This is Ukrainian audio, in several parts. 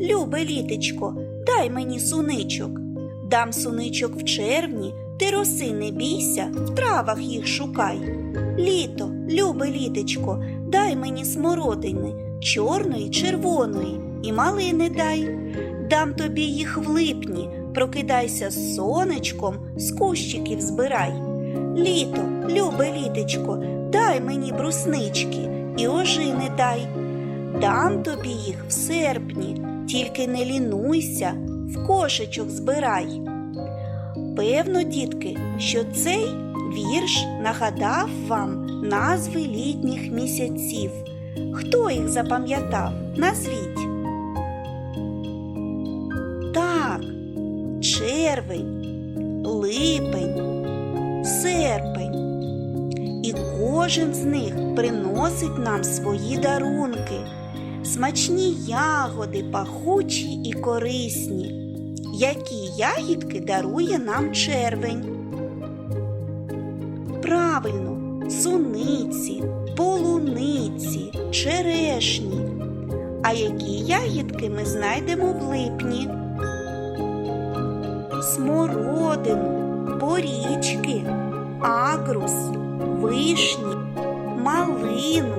любе літечко, дай мені суничок. Дам суничок в червні, ти роси не бійся, в травах їх шукай. Літо, любе літечко, дай мені смородини, чорної, червоної, і малини дай. Дам тобі їх в липні, прокидайся з сонечком, з кущиків збирай. Літо, любе літечко, дай мені бруснички і ожини дай. Дам тобі їх в серпні, тільки не лінуйся, в кошечок збирай. Певно, дітки, що цей вірш нагадав вам назви літніх місяців. Хто їх запам'ятав? Назвіть. Так, червень, липень, серпень. І кожен з них приносить нам свої дарунки, смачні ягоди, пахучі і корисні. Які ягідки дарує нам червень? Правильно, суниці, полуниці, черешні. А які ягідки ми знайдемо в липні? Смородину, порічки, агрус, вишні, малину.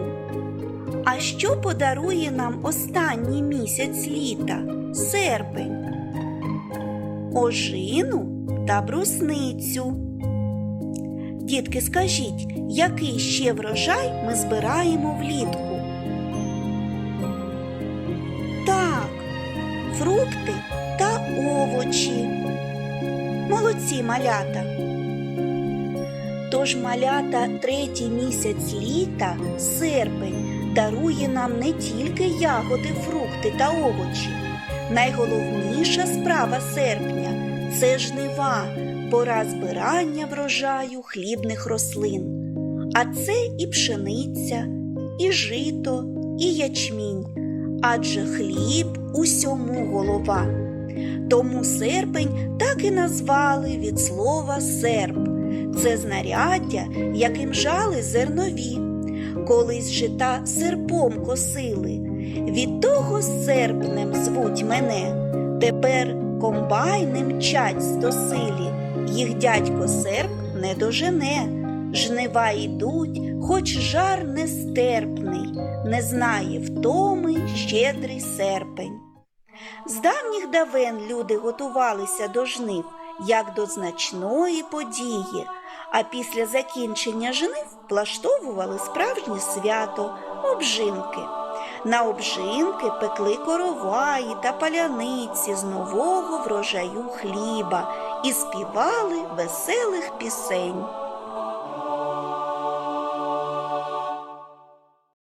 А що подарує нам останній місяць літа серпень? Ожину та брусницю. Дітки, скажіть, який ще врожай ми збираємо влітку? Так, фрукти та овочі. Молодці малята. Тож малята третій місяць літа, серпень, дарує нам не тільки ягоди, фрукти та овочі. Найголовніша справа серпня це жнива, пора збирання врожаю хлібних рослин. А це і пшениця, і жито, і ячмінь, адже хліб усьому голова. Тому серпень так і назвали від слова серп. Це знаряддя, яким жали зернові. Колись жита серпом косили. Від того серпнем звуть мене. Тепер комбайни мчать стосилі. Їх дядько серп не дожене. Жнива йдуть, хоч жар нестерпний, не знає втоми щедрий серпень. З давніх давен люди готувалися до жнив, як до значної події, а після закінчення жнив влаштовували справжнє свято обжинки. На обжинки пекли короваї та паляниці з нового врожаю хліба і співали веселих пісень.